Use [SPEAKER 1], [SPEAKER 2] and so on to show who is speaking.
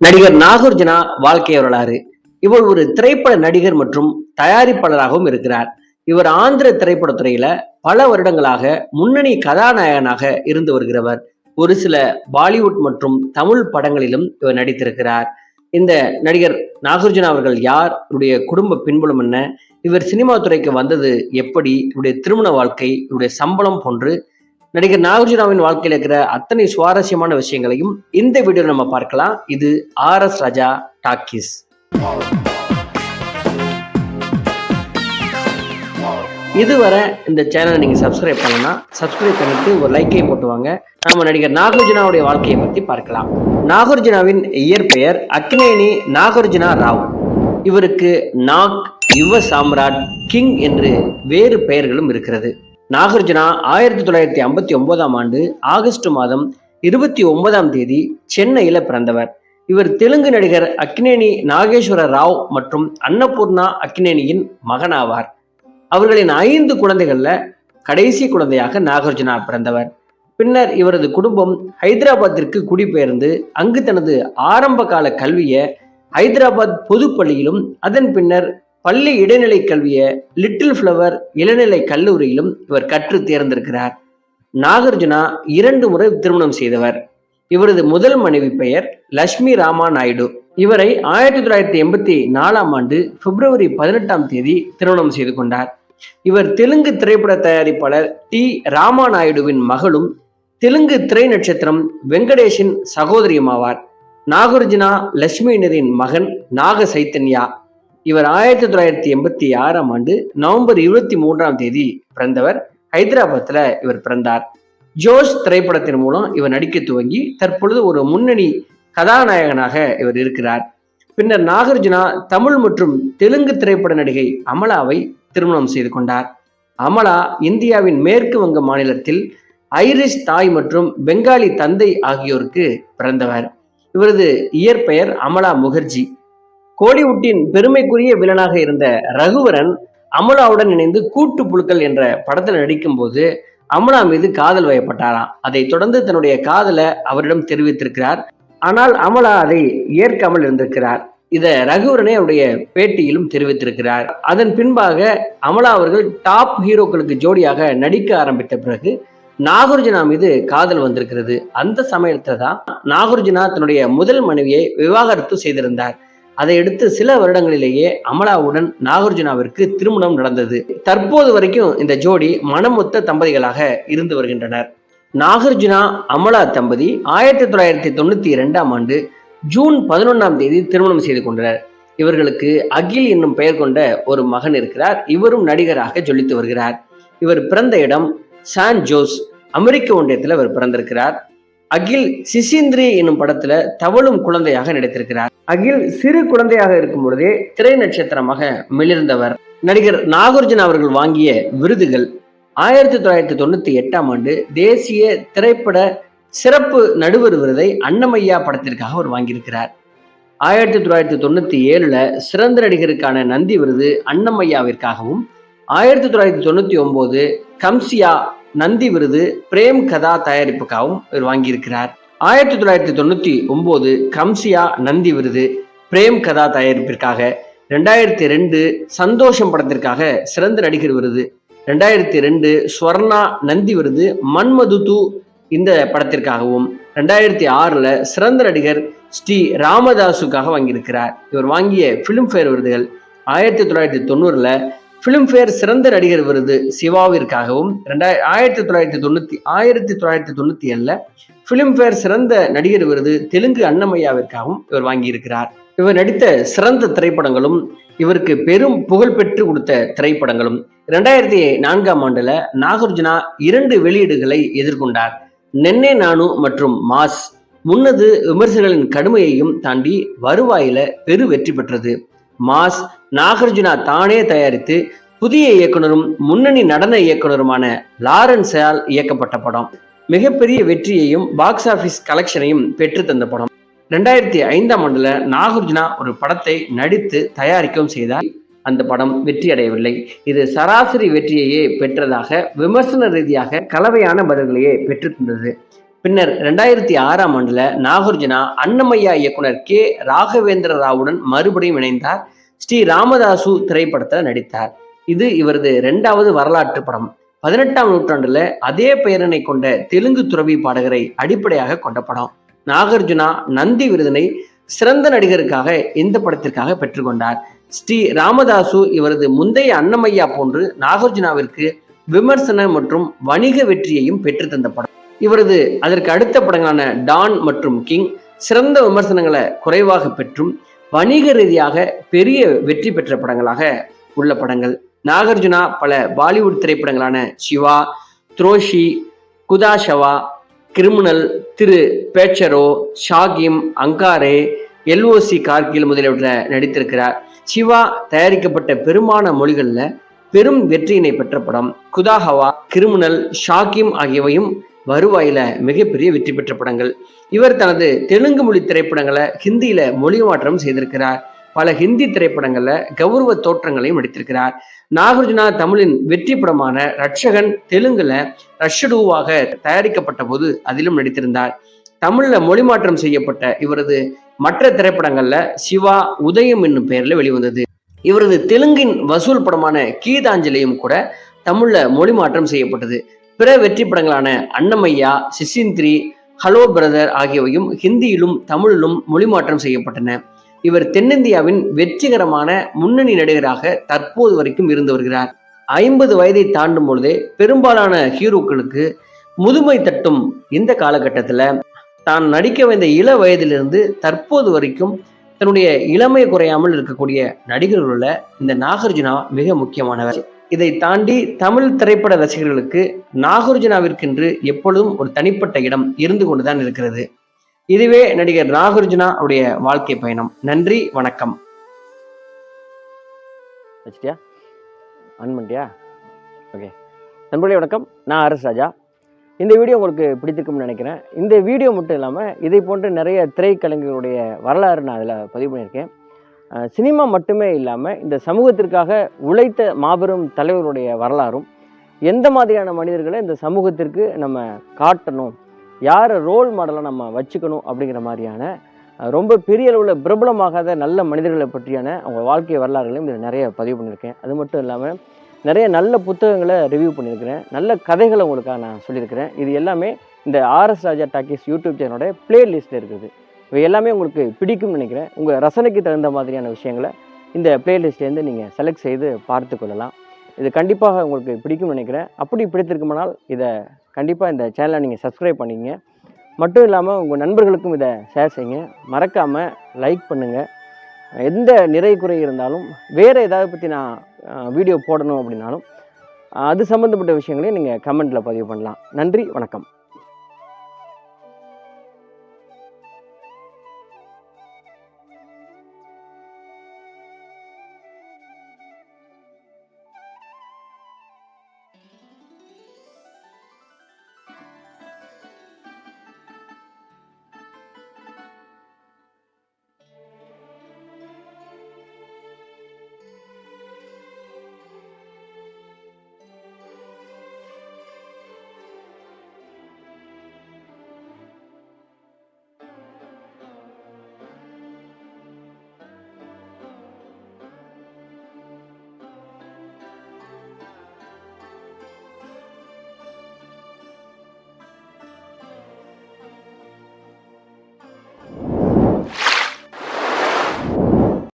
[SPEAKER 1] நடிகர் நாகார்ஜுனா வாழ்க்கை வரலாறு. இவர் ஒரு திரைப்பட நடிகர் மற்றும் தயாரிப்பாளராகவும் இருக்கிறார். இவர் ஆந்திர திரைப்பட துறையில பல வருடங்களாக முன்னணி கதாநாயகனாக இருந்து வருகிறவர். ஒரு சில பாலிவுட் மற்றும் தமிழ் படங்களிலும் இவர் நடித்திருக்கிறார். இந்த நடிகர் நாகார்ஜுனா அவர்கள் யார் இவருடைய குடும்ப பின்புலம் என்ன இவர் சினிமா துறைக்கு வந்தது எப்படி இவருடைய திருமண வாழ்க்கை இவருடைய சம்பளம் போன்று நடிகர் நாகார்ஜுனாவின் வாழ்க்கையில் இருக்கிற அத்தனை சுவாரஸ்யமான விஷயங்களையும் இந்த வீடியோ நம்ம பார்க்கலாம். இது ஆர் எஸ் ராஜா டாக்கிஸ். இதுவரை இந்த சேனலை நீங்க சப்ஸ்கிரைப் பண்ணலாம் சப்ஸ்கிரைப் பண்ணிட்டு ஒரு லைக்கை போட்டுவாங்க நம்ம நடிகர் நாகார்ஜுனாவுடைய வாழ்க்கையை பத்தி பார்க்கலாம். நாகார்ஜுனாவின் இயற்பெயர் அக்னேனி நாகார்ஜுனா ராவ். இவருக்கு நாக் யுவ சாம்ராட் கிங் என்று வேறு பெயர்களும் இருக்கிறது. நாகார்ஜுனா ஆயிரத்தி தொள்ளாயிரத்தி ஐம்பத்தி ஒன்பதாம் ஆண்டு ஆகஸ்ட் மாதம் இருபத்தி ஒன்பதாம் தேதி சென்னையில பிறந்தவர். இவர் தெலுங்கு நடிகர் அக்னேனி நாகேஸ்வர ராவ் மற்றும் அன்னபூர்ணா அக்னேனியின் மகனாவார். அவர்களின் ஐந்து குழந்தைகள்ல கடைசி குழந்தையாக நாகார்ஜுனா பிறந்தவர். பின்னர் இவரது குடும்பம் ஹைதராபாத்திற்கு குடிபெயர்ந்து அங்கு தனது ஆரம்ப கால கல்வியை ஹைதராபாத் பொதுப்பள்ளியிலும் அதன் பின்னர் பள்ளி இடைநிலை கல்வியை லிட்டில் ஃப்ளவர் இளநிலை கல்லூரியிலும் இவர் கற்று தேர்ந்திருக்கிறார். நாகார்ஜுனா இரண்டு முறை திருமணம் செய்தவர். இவரது முதல் மனைவி பெயர் லட்சுமி ராமா நாயுடு. இவரை ஆயிரத்தி தொள்ளாயிரத்தி எண்பத்தி நாலாம் ஆண்டு பிப்ரவரி பதினெட்டாம் தேதி திருமணம் செய்து கொண்டார். இவர் தெலுங்கு திரைப்பட தயாரிப்பாளர் டி ராமா நாயுடுவின் மகளும் தெலுங்கு திரை நட்சத்திரம் வெங்கடேஷின் சகோதரியுமாவார். நாகார்ஜுனா லட்சுமியினரின் மகன் நாக சைத்தன்யா இவர் ஆயிரத்தி தொள்ளாயிரத்தி எண்பத்தி ஆறாம் ஆண்டு நவம்பர் இருபத்தி மூன்றாம் தேதி பிறந்தவர். ஹைதராபாத்தில் இவர் பிறந்தார். ஜோஷ் திரைப்படத்தின் மூலம் இவர் நடிக்க துவங்கி தற்பொழுது ஒரு முன்னணி கதாநாயகனாக இவர் இருக்கிறார். பின்னர் நாகார்ஜுனா தமிழ் மற்றும் தெலுங்கு திரைப்பட நடிகை அமலாவை திருமணம் செய்து கொண்டார். அமலா இந்தியாவின் மேற்கு வங்க மாநிலத்தில் ஐரிஷ் தாய் மற்றும் பெங்காலி தந்தை ஆகியோருக்கு பிறந்தவர். இவரது இயற்பெயர் அமலா முகர்ஜி. கோலிவுட்டின் பெருமைக்குரிய வில்லனாக இருந்த ரகுவரன் அமலாவுடன் இணைந்து கூட்டு புழுக்கள் என்ற படத்தில் நடிக்கும்போது அமலா மீது காதல் வயப்பட்டாராம். அதைத் தொடர்ந்து தன்னுடைய காதலை அவரிடம் தெரிவித்திருக்கிறார். ஆனால் அமலா அதை ஏற்காமல் இருந்திருக்கிறார். இத ரகுவரனே அவருடைய பேட்டியிலும் தெரிவித்திருக்கிறார். அதன் பின்பாக அமலா அவர்கள் டாப் ஹீரோக்களுக்கு ஜோடியாக நடிக்க ஆரம்பித்த பிறகு நாகார்ஜுனா மீது காதல் வந்திருக்கிறது. அந்த சமயத்துல தான் நாகார்ஜுனா தன்னுடைய முதல் மனைவியை விவாகரத்து செய்திருந்தார். அதையடுத்து சில வருடங்களிலேயே அமலாவுடன் நாகார்ஜுனாவிற்கு திருமணம் நடந்தது. தற்போது வரைக்கும் இந்த ஜோடி மனமொத்த தம்பதிகளாக இருந்து வருகின்றனர். நாகார்ஜுனா அமலா தம்பதி ஆயிரத்தி தொள்ளாயிரத்தி தொண்ணூத்தி இரண்டாம் ஆண்டு ஜூன் பதினொன்றாம் தேதி திருமணம் செய்து கொண்டனர் இவர்களுக்கு அகில் என்னும் பெயர் கொண்ட ஒரு மகன் இருக்கிறார். இவரும் நடிகராக ஜொலித்து வருகிறார். இவர் பிறந்த இடம் சான் ஜோஸ் அமெரிக்க ஒன்றியத்தில் இவர் பிறந்திருக்கிறார். அகில் சிசிந்திரி என்னும் படத்துல தவழும் குழந்தையாக நடித்திருக்கிறார். அகில் சிறு குழந்தையாக இருக்கும் பொழுதே திரை நட்சத்திரமாக மிளிர்ந்தவர். நடிகர் நாகார்ஜுன் அவர்கள் வாங்கிய விருதுகள் ஆயிரத்தி தொள்ளாயிரத்தி தொண்ணூத்தி எட்டாம் ஆண்டு தேசிய திரைப்பட சிறப்பு நடுவர் விருதை அன்னமையா படத்திற்காக அவர் வாங்கியிருக்கிறார். ஆயிரத்தி தொள்ளாயிரத்தி தொண்ணூத்தி ஏழுல சிறந்த நடிகருக்கான நந்தி விருது அன்னமையாவிற்காகவும் ஆயிரத்தி தொள்ளாயிரத்தி தொண்ணூத்தி ஒன்பது கம்சியா நந்தி விருது பிரேம் கதா தயாரிப்புக்காகவும் இவர் வாங்கியிருக்கிறார். ஆயிரத்தி தொள்ளாயிரத்தி தொண்ணூத்தி ஒன்பது கம்சியா நந்தி விருது பிரேம் கதா தயாரிப்பிற்காக ரெண்டாயிரத்தி ரெண்டு சந்தோஷம் படத்திற்காக சிறந்த நடிகர் விருது ரெண்டாயிரத்தி ரெண்டு ஸ்வர்ணா நந்தி விருது மன்மதுது இந்த படத்திற்காகவும் ரெண்டாயிரத்தி ஆறில் சிறந்த நடிகர் ஸ்ரீ ராமதாசுக்காக வாங்கியிருக்கிறார். இவர் வாங்கிய ஃபிலிம்ஃபேர் விருதுகள் ஆயிரத்தி தொள்ளாயிரத்தி தொண்ணூறில் ஃபிலிம்ஃபேர் சிறந்த நடிகர் விருது சிவாவிற்காகவும். ரெண்டாய ஆயிரத்தி தொள்ளாயிரத்தி தொண்ணூத்தி ஆயிரத்தி தொள்ளாயிரத்தி தொண்ணூத்தி ஏழில் ஃபிலிம்ஃபேர் சிறந்த நடிகர் விருது தெலுங்கு அன்னமையாவிற்காகவும் இவர் வாங்கியிருக்கிறார். இவர் நடித்த சிறந்த திரைப்படங்களும் இவருக்கு பெரும் புகழ் பெற்று கொடுத்த திரைப்படங்களும். இரண்டாயிரத்தி நான்காம் ஆண்டுல நாகார்ஜுனா இரண்டு வெளியீடுகளை எதிர்கொண்டார். நென்னே நானு மற்றும் மாஸ். முன்னது விமர்சகர்களின் கடுமையையும் தாண்டி வருவாயில பெரு வெற்றி பெற்றது. மாஸ் நாகார்ஜுனா தானே தயாரித்து புதிய இயக்குனரும் முன்னணி நடன இயக்குனருமான லாரன்ஸால் இயக்கப்பட்ட படம். மிகப்பெரிய வெற்றியையும் பாக்ஸ் ஆபீஸ் கலெக்ஷனையும் பெற்று தந்த படம். ரெண்டாயிரத்தி ஐந்தாம் ஆண்டுல நாகார்ஜுனா ஒரு படத்தை நடித்து தயாரிக்கவும் செய்தார். அந்த படம் வெற்றி அடையவில்லை. இது சராசரி வெற்றியையே பெற்றதாக விமர்சன ரீதியாக கலவையான பதில்களையே பெற்று தந்தது. பின்னர் ரெண்டாயிரத்தி ஆறாம் ஆண்டுல நாகார்ஜுனா அன்னமையா இயக்குனர் கே. ராகவேந்திர ராவுடன் மறுபடியும் இணைந்தார். ஸ்ரீ ராமதாசு திரைப்படத்தில் நடித்தார். இது இவரது இரண்டாவது வரலாற்று படம். பதினெட்டாம் நூற்றாண்டுல அதே பெயரினை கொண்ட தெலுங்கு துறவி பாடகரை அடிப்படையாக கொண்ட படம். நாகார்ஜுனா நந்தி விருதினை சிறந்த நடிகருக்காக இந்த படத்திற்காக பெற்றுக்கொண்டார் ஸ்ரீ ராமதாசு இவரது முந்தைய அன்னமையா போன்று நாகார்ஜுனாவிற்கு விமர்சன மற்றும் வணிக வெற்றியையும் பெற்றுத்தந்த படம். இவரது அதற்கு அடுத்த படங்களான டான் மற்றும் கிங் சிறந்த விமர்சனங்களை குறைவாக பெற்றும் வணிக ரீதியாக பெரிய வெற்றி பெற்ற படங்களாக உள்ள படங்கள். நாகார்ஜுனா பல பாலிவுட் திரைப்படங்களான சிவா த்ரோஷி குதாஷவா கிரிமினல் திரு பேச்சரோ ஷாகிம் அங்காரே எல்ஓசி கார்கில் முதலியவற்றில் நடித்திருக்கிறார். சிவா தயாரிக்கப்பட்ட பெரும்பாலான மொழிகளில் பெரும் வெற்றியினை பெற்ற படம். குதாஹவா கிரிமினல் ஷாகிம் ஆகியவையும் வருவாயில மிகப்பெரிய வெற்றி பெற்ற படங்கள். இவர் தனது தெலுங்கு மொழி திரைப்படங்களை ஹிந்தியில மொழி மாற்றம் செய்திருக்கிறார். பல ஹிந்தி திரைப்படங்கள்ல கௌரவ தோற்றங்களையும் நடித்திருக்கிறார். நாகார்ஜுனா தமிழின் வெற்றி படமான ரட்சகன் தெலுங்குல ரஷடூவாக தயாரிக்கப்பட்ட போது அதிலும் நடித்திருந்தார். தமிழ்ல மொழி மாற்றம் செய்யப்பட்ட இவரது மற்ற திரைப்படங்கள்ல சிவா உதயம் என்னும் பெயர்ல வெளிவந்தது. இவரது தெலுங்கின் வசூல் படமான கீதாஞ்சலியும் கூட தமிழ்ல மொழி மாற்றம் செய்யப்பட்டது. பிற வெற்றி படங்களான அன்னமையா சிசிந்திரி ஹலோ பிரதர் ஆகியவையும் ஹிந்தியிலும் தமிழிலும் மொழி மாற்றம் செய்யப்பட்டன. இவர் தென்னிந்தியாவின் வெற்றிகரமான முன்னணி நடிகராக தற்போது வரைக்கும் இருந்து வருகிறார். ஐம்பது வயதை தாண்டும் பொழுதே பெரும்பாலான ஹீரோக்களுக்கு முதுமை தட்டும் இந்த காலகட்டத்தில் தான் நடிக்க வந்த இள வயதிலிருந்து தற்போது வரைக்கும் தன்னுடைய இளமை குறையாமல் இருக்கக்கூடிய நடிகர்களில் இந்த நாகார்ஜுனா மிக முக்கியமானவர். இதை தாண்டி தமிழ் திரைப்பட ரசிகர்களுக்கு நாகார்ஜுனாவிற்கென்று எப்பொழுதும் ஒரு தனிப்பட்ட இடம் இருந்து கொண்டுதான் இருக்கிறது. இதுவே நடிகர் நாகார்ஜுனா அவருடைய வாழ்க்கை பயணம். நன்றி வணக்கம். வச்சிட்டியா? ஆன் பண்ணிட்டியா? ஓகே நண்பர்களே வணக்கம். நான் அரசு ராஜா. இந்த வீடியோ உங்களுக்கு பிடித்திருக்கும்னு நினைக்கிறேன். இந்த வீடியோ மட்டும் இல்லாமல் இதை போன்ற நிறைய திரைக்கலைஞர்களுடைய வரலாறு நான் அதில் பதிவு பண்ணியிருக்கேன். சினிமா மட்டுமே இல்லாமல் இந்த சமூகத்திற்காக உழைத்த மாபெரும் தலைவருடைய வரலாறும் எந்த மாதிரியான மனிதர்களை இந்த சமூகத்திற்கு நம்ம காட்டணும் யாரை ரோல் மாடலாக நம்ம வச்சுக்கணும் அப்படிங்கிற மாதிரியான ரொம்ப பெரிய அளவில் பிரபலமாகாத நல்ல மனிதர்களை பற்றியான அவங்க வாழ்க்கை வரலாறுகளையும் இதில் நிறைய பதிவு பண்ணியிருக்கேன். அது மட்டும் இல்லாமல் நிறைய நல்ல புத்தகங்களை ரிவ்யூ பண்ணியிருக்கிறேன். நல்ல கதைகளை உங்களுக்காக நான் சொல்லியிருக்கிறேன். இது எல்லாமே இந்த ஆர்எஸ் ராஜா டாக்கீஸ் யூடியூப் சேனலோட பிளேலிஸ்ட்டில் இருக்குது. இவை எல்லாமே உங்களுக்கு பிடிக்கும்னு நினைக்கிறேன். உங்கள் ரசனைக்கு தகுந்த மாதிரியான விஷயங்களை இந்த பிளேலிஸ்ட்லேருந்து நீங்கள் செலக்ட் செய்து பார்த்து கொள்ளலாம். இது கண்டிப்பாக உங்களுக்கு பிடிக்கும்னு நினைக்கிறேன். அப்படி பிடித்திருக்குமானால் இதை கண்டிப்பாக இந்த சேனலை நீங்கள் சப்ஸ்கிரைப் பண்ணிங்க மட்டும் இல்லாமல் உங்கள் நண்பர்களுக்கும் இதை ஷேர் செய்யுங்க. மறக்காமல் லைக் பண்ணுங்கள் எந்த நிறை குறை இருந்தாலும் வேறு ஏதாவது பற்றி நான் வீடியோ போடணும் அப்படின்னாலும் அது சம்மந்தப்பட்ட விஷயங்களையும் நீங்கள் கமெண்ட்டில் பதிவு பண்ணலாம். நன்றி வணக்கம்.